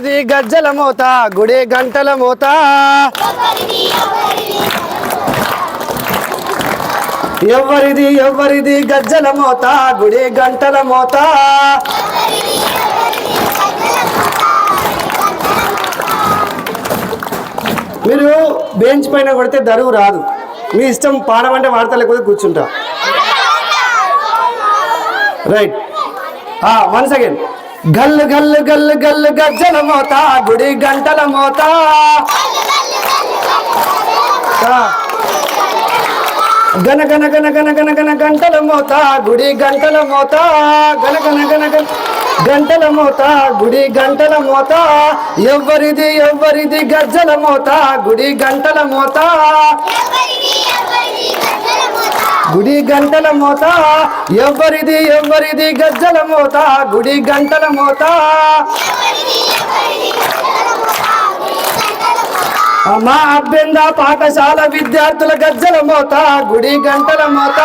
ఇది గజ్జల మోత గుడి గంటల మోత ఎవరిది ఎవరిది గజ్జల మోత గుడి గంటల మోత మీరు బెంచ్ పైన కొడితే దరువు రాదు. మీ ఇష్టం పాడమంటే వాడతా లేకపోతే కూర్చుంటా. రైట్ వన్స్ అగైన్ గల్లు గల్లు గల్లు గల్లు గజ్జల మోత గుడి గంటల మోత. గన గన గన గన గన గన గంటల మోత గుడి గంటల మోత. గన గన గన గన గంటల మోత గుడి గంటల మోత. ఎవ్వరిది ఎవ్వరిది గజ్జల మోత గుడి గంటల మోత. గుడి గంటల మోత ఎవరిది ఎవరిది గజ్జల మోత గుడి గంటల మోత మా అభ్యంద పాఠశాల విద్యార్థుల గజ్జల మోత గుడి గంటల మోత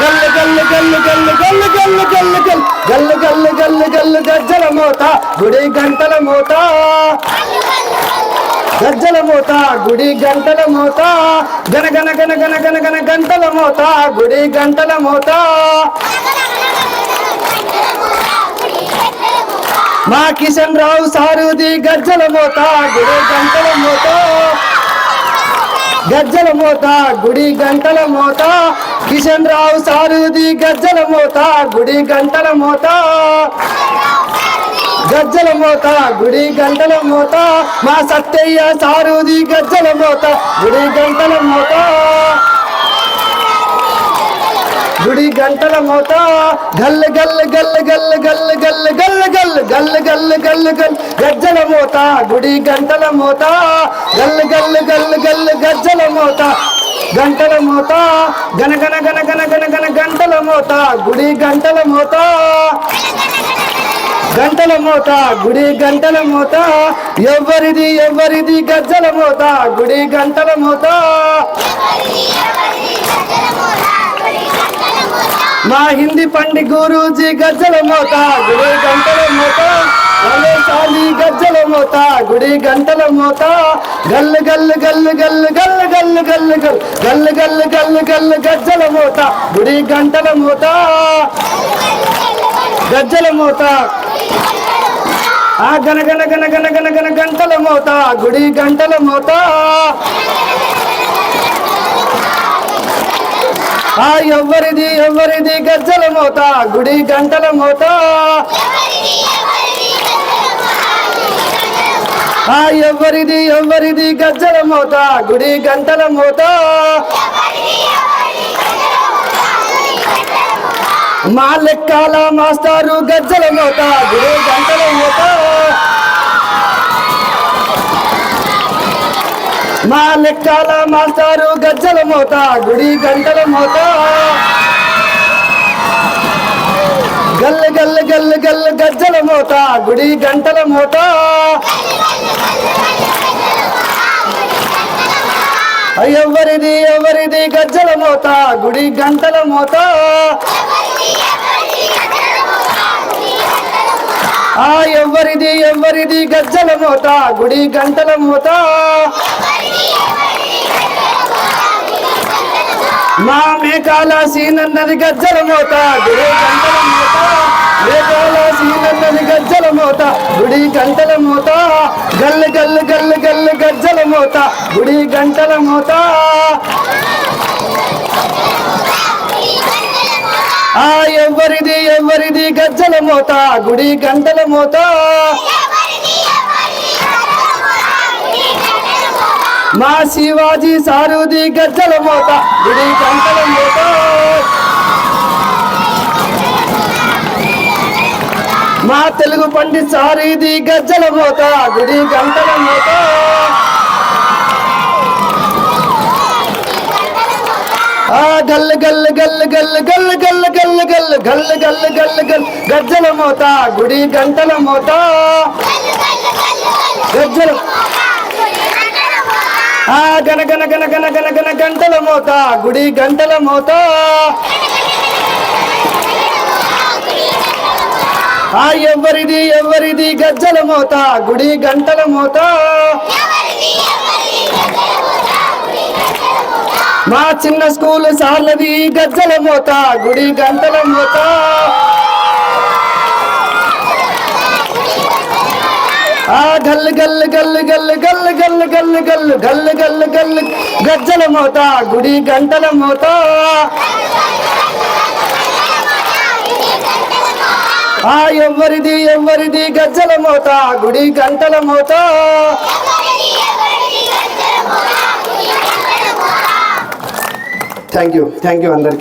గల్లు గల్లు గల్లు గల్లు గల్లు గల్లు గల్లు గల్లు గల్లు గల్లు గల్లు గల్లు గజ్జల మోత గుడి గంటల మోత గజ్జల మోత గుడి గంటల మోత. గన గన గన గన గన గన గంటల మోత గుడి గంటల మోత. మా కిషన్ రావు సారుది గజ్జల మోత గుడి గంటల మోత. గజ్జల మోత గుడి గంటల మోత. కిషన్ రావు సారుది గజ్జల మోత గుడి గంటల మోత. గజ్జల మోత గుడి గంటల మోత మా సత్తయ్య సారుది గజ్జల మోత గుడి గంటల మోత గుడి గంటల మోత గల్ గల్ గల్ గల్ గల్ గల్ గల్ గల్ గల్ గల్ గల్ గల్ గజ్జల మోత గుడి గంటల మోత గల్ గల్ గల్ గల్ గజ్జల మోత గంటల మోత గన గన గన గన గన గన గంటల మోత గుడి గంటల మోత గంటల మోత గుడి గంటల మోత ఎవరిది ఎవరిది గజ్జల మోత గుడి గంటల మోత మా హిందీ పండి గురూజీ గజ్జల మోత గుడి గంటల మోత రమేశాలి గజ్జల మోత గుడి గంటల మోత గల్లు గల్లు గల్లు గల్లు గల్లు గల్లు గల్లు గల్లు గల్లు గల్లు గల్లు గజ్జల మోత గుడి గంటల మోత గజ్జల మోత ఆ గన గన గన గన గన గన గంటల మోత గుడి గంటల మోత. ఆ ఎవరిది ఎవరిది గజ్జల మోత గుడి గంటల మోత. ఆ ఎవరిది ఎవరిది గజ్జల మోత గుడి గంటల మోత. మా లెక్కాల మాస్టారు గజ్జల మోత గుడి గంటల మోత మా లెక్కాల మాస్టారు గజ్జల మోత గుడి గంటల మోత గల్ గల్ గల్ గల్ గజ్జల మోత గుడి గంటల మోత ఎవరిది ఎవరిది గజ్జల మోత గుడి గంటల మోత ఆ ఎవరిది ఎవరిది గజ్జల మూత గుడి గంటల మూత. మా మేకాల సీనన్నది గజ్జల మూత గుడి గంటల మూత. మేకాల సీనన్నది గజ్జల మూత గుడి గంటల మూత. గల్లు గల్లు గల్లు గల్లు గజ్జల మూత గుడి గంటల మోత. ఆ ఎవరిది ఎవరిది? గజ్జల మోత గుడి గంటల మోత. మా శివాజీ సారుది గజ్జల మోత గుడి గంటల మోత. మా తెలుగు పండిత్ సారీది గజ్జల మోత గుడి గంటల మోత. గల్లు గల్ గల్ గల్ గల్ గల్ గల్ గల్లు గల్ గల్ గల్ గల్ గజ్జల మోత గుడి గంటల మోత గజ్జల గన గన గన గన గన గన గంటల మోత గుడి గంటల మోత ఎవరిది ఎవరిది గజ్జల మోత గుడి గంటల మోత మా చిన్న స్కూల్ సార్లది గజ్జల మోత గుడి గంటల మోత గల్ గల్లు గల్ గల్ గల్ గల్లు గల్ గల్ గల్ గల్ గల్ గజ్జల మోత గుడి గంటల మోత ఆ ఎవరిది ఎవ్వరిది గజ్జల మోత గుడి గంటల మోత థ్యాంక్ యూ థ్యాంక్ యూ అందరికి